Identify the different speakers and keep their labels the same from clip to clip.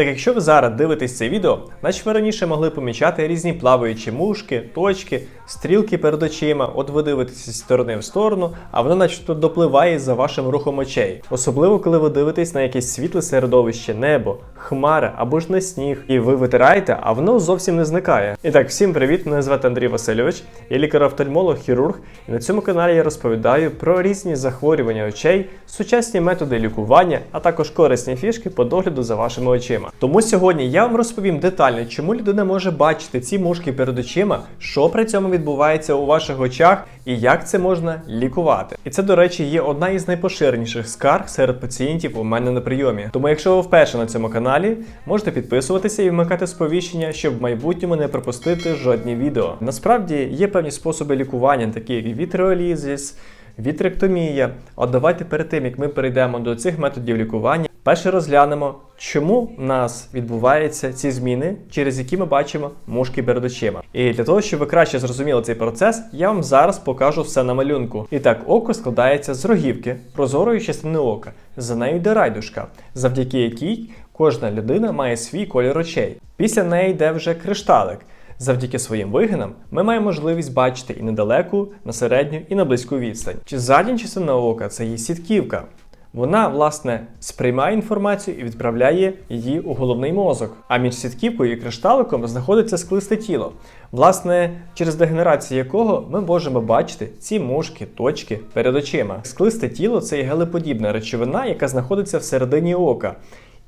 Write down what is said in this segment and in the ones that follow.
Speaker 1: Так якщо ви зараз дивитесь це відео, наче ви раніше могли помічати різні плаваючі мушки, точки, стрілки перед очима. От ви дивитеся з сторони в сторону, а воно начебто допливає за вашим рухом очей. Особливо, коли ви дивитесь на якесь світле середовище, небо, хмари або ж на сніг, і ви витираєте, а воно зовсім не зникає. І так, всім привіт! Мене звати Андрій Васильович, я лікар-офтальмолог, хірург, і на цьому каналі я розповідаю про різні захворювання очей, сучасні методи лікування, а також корисні фішки по догляду за вашими очима. Тому сьогодні я вам розповім детально, чому людина може бачити ці мушки перед очима, що при цьому відбувається у ваших очах і як це можна лікувати. І це, до речі, є одна із найпоширеніших скарг серед пацієнтів у мене на прийомі. Тому, якщо ви вперше на цьому каналі, можете підписуватися і вмикати сповіщення, щоб в майбутньому не пропустити жодні відео. Насправді є певні способи лікування, такі як вітреолізис, вітректомія. От давайте перед тим, як ми перейдемо до цих методів лікування, перше розглянемо, чому в нас відбуваються ці зміни, через які ми бачимо мушки перед очима. І для того, щоб ви краще зрозуміли цей процес, я вам зараз покажу все на малюнку. І так, око складається з рогівки, прозорої частини ока. За нею йде райдушка, завдяки якій кожна людина має свій колір очей. Після неї йде вже кришталик. Завдяки своїм вигинам ми маємо можливість бачити і недалеку, на середню, і на близьку відстань. Чи задня частина ока це є сітківка. Вона, власне, сприймає інформацію і відправляє її у головний мозок. А між сітківкою і кришталиком знаходиться склисте тіло, власне, через дегенерацію якого ми можемо бачити ці мушки, точки перед очима. Склисте тіло це є гелеподібна речовина, яка знаходиться всередині ока.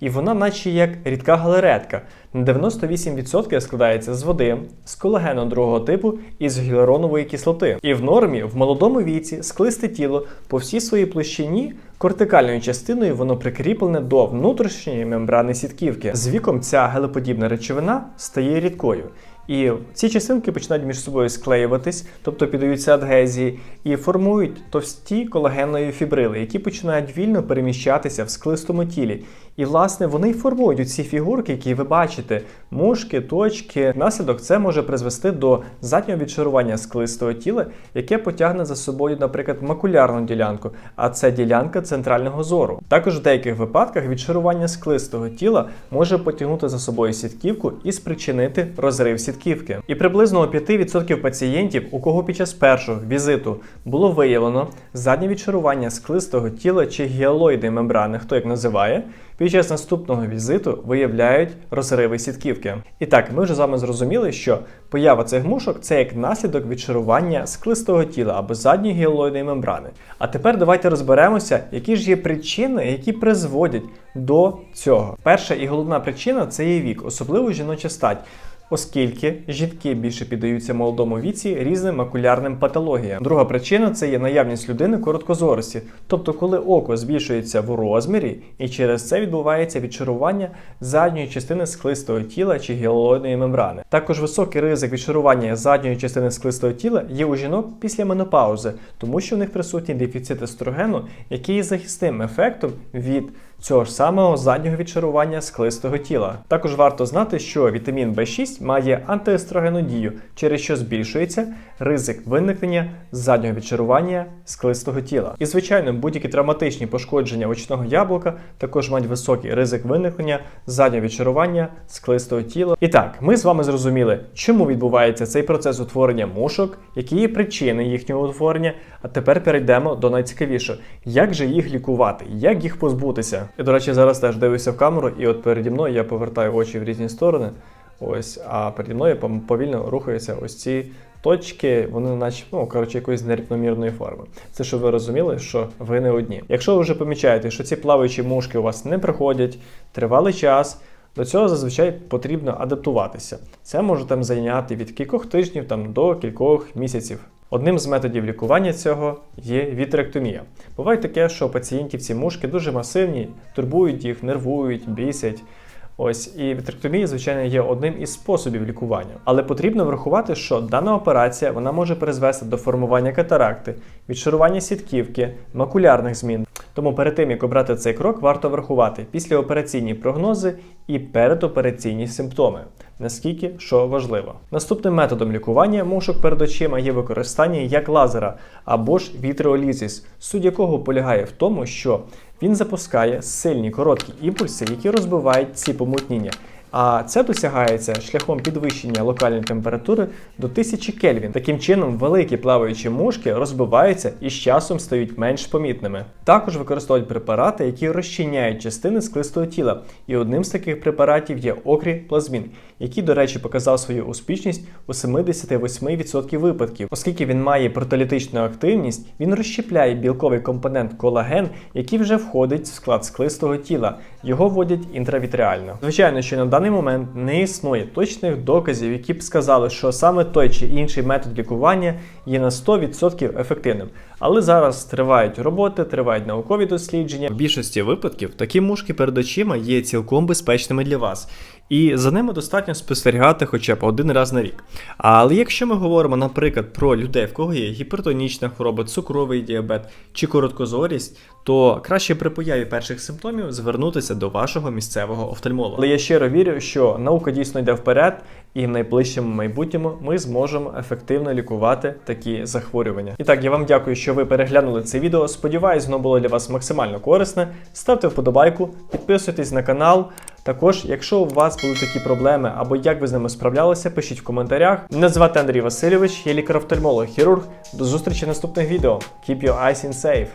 Speaker 1: І вона, наче як рідка галеретка, на 98% складається з води, з колагену другого типу і з гіалуронової кислоти. І в нормі в молодому віці склисте тіло по всій своїй площині кортикальною частиною воно прикріплене до внутрішньої мембрани сітківки. З віком ця гелеподібна речовина стає рідкою. І ці частинки починають між собою склеюватись, тобто піддаються адгезії, і формують товсті колагенові фібрили, які починають вільно переміщатися в склистому тілі. І, власне, вони й формують ці фігурки, які ви бачите, мушки, точки. Наслідок це може призвести до заднього відшарування склистого тіла, яке потягне за собою, наприклад, макулярну ділянку, а це ділянка центрального зору. Також в деяких випадках відшарування склистого тіла може потягнути за собою сітківку і спричинити розрив сітківки. І приблизно у 5% пацієнтів, у кого під час першого візиту було виявлено заднє відшарування склистого тіла чи гіалоїди мембрани, хто як називає. Під час наступного візиту виявляють розриви сітківки. І так, ми вже з вами зрозуміли, що поява цих мушок це як наслідок відшарування склистого тіла або задньої гіалоїдної мембрани. А тепер давайте розберемося, які ж є причини, які призводять до цього. Перша і головна причина це є вік, особливо жіноча стать оскільки жінки більше піддаються молодому віці різним макулярним патологіям. Друга причина це є наявність людини короткозорості, тобто коли око збільшується в розмірі, і через це відбувається відшарування задньої частини склистого тіла чи гіалоїдної мембрани. Також високий ризик відшарування задньої частини склистого тіла є у жінок після менопаузи, тому що в них присутній дефіцит естрогену, який є захисним ефектом від цього ж самого заднього відшарування склистого тіла. Також варто знати, що вітамін В6 має антиестрогенну дію, через що збільшується ризик виникнення заднього відшарування склистого тіла. І, звичайно, будь-які травматичні пошкодження очного яблука також мають високий ризик виникнення заднього відшарування склистого тіла. І так, ми з вами зрозуміли, чому відбувається цей процес утворення мушок, які є причини їхнього утворення. А тепер перейдемо до найцікавішого: як же їх лікувати, як їх позбутися. І, до речі, зараз теж дивлюся в камеру, і от переді мною я повертаю очі в різні сторони. Ось, а переді мною повільно рухаються ось ці точки, вони, наче, ну, коротше, якоїсь нерівномірної форми. Це щоб ви розуміли, що ви не одні. Якщо ви вже помічаєте, що ці плаваючі мушки у вас не приходять тривалий час. До цього зазвичай потрібно адаптуватися. Це може там зайняти від кількох тижнів там, до кількох місяців. Одним з методів лікування цього є вітректомія. Буває таке, що у пацієнтів ці мушки дуже масивні, турбують їх, нервують, бісять. Ось і вітректомія, звичайно, є одним із способів лікування. Але потрібно врахувати, що дана операція вона може призвести до формування катаракти, відшарування сітківки, макулярних змін. Тому перед тим, як обрати цей крок, варто врахувати післяопераційні прогнози і передопераційні симптоми, наскільки що важливо. Наступним методом лікування мушок перед очима є використання як лазера або ж вітреолізіс, суть якого полягає в тому, що Він запускає сильні короткі імпульси, які розбивають ці помутніння. А це досягається шляхом підвищення локальної температури до 1000 Кельвін. Таким чином, великі плаваючі мушки розбиваються і з часом стають менш помітними. Також використовують препарати, які розчиняють частини склистого тіла. І одним з таких препаратів є окріплазмін, який, до речі, показав свою успішність у 78% випадків. Оскільки він має протолітичну активність, він розщепляє білковий компонент колаген, який вже входить в склад склистого тіла. Його вводять інтравітріально. Звичайно, що на даний момент не існує точних доказів, які б сказали, що саме той чи інший метод лікування є на 100% ефективним. Але зараз тривають роботи, тривають наукові дослідження. В більшості випадків такі мушки перед очима є цілком безпечними для вас. І за ними достатньо спостерігати хоча б один раз на рік. Але якщо ми говоримо, наприклад, про людей, в кого є гіпертонічна хвороба, цукровий діабет чи короткозорість, то краще при появі перших симптомів звернутися до вашого місцевого офтальмолога. Але я щиро вірю, що наука дійсно йде вперед, і в найближчому майбутньому ми зможемо ефективно лікувати такі захворювання. І так, я вам дякую, що ви переглянули це відео. Сподіваюсь, воно було для вас максимально корисне. Ставте вподобайку, підписуйтесь на канал. Також, якщо у вас були такі проблеми або як ви з ними справлялися, пишіть в коментарях. Мене звати Андрій Васильович, я лікар-офтальмолог, хірург. До зустрічі в наступних відео. Keep your eyes in safe!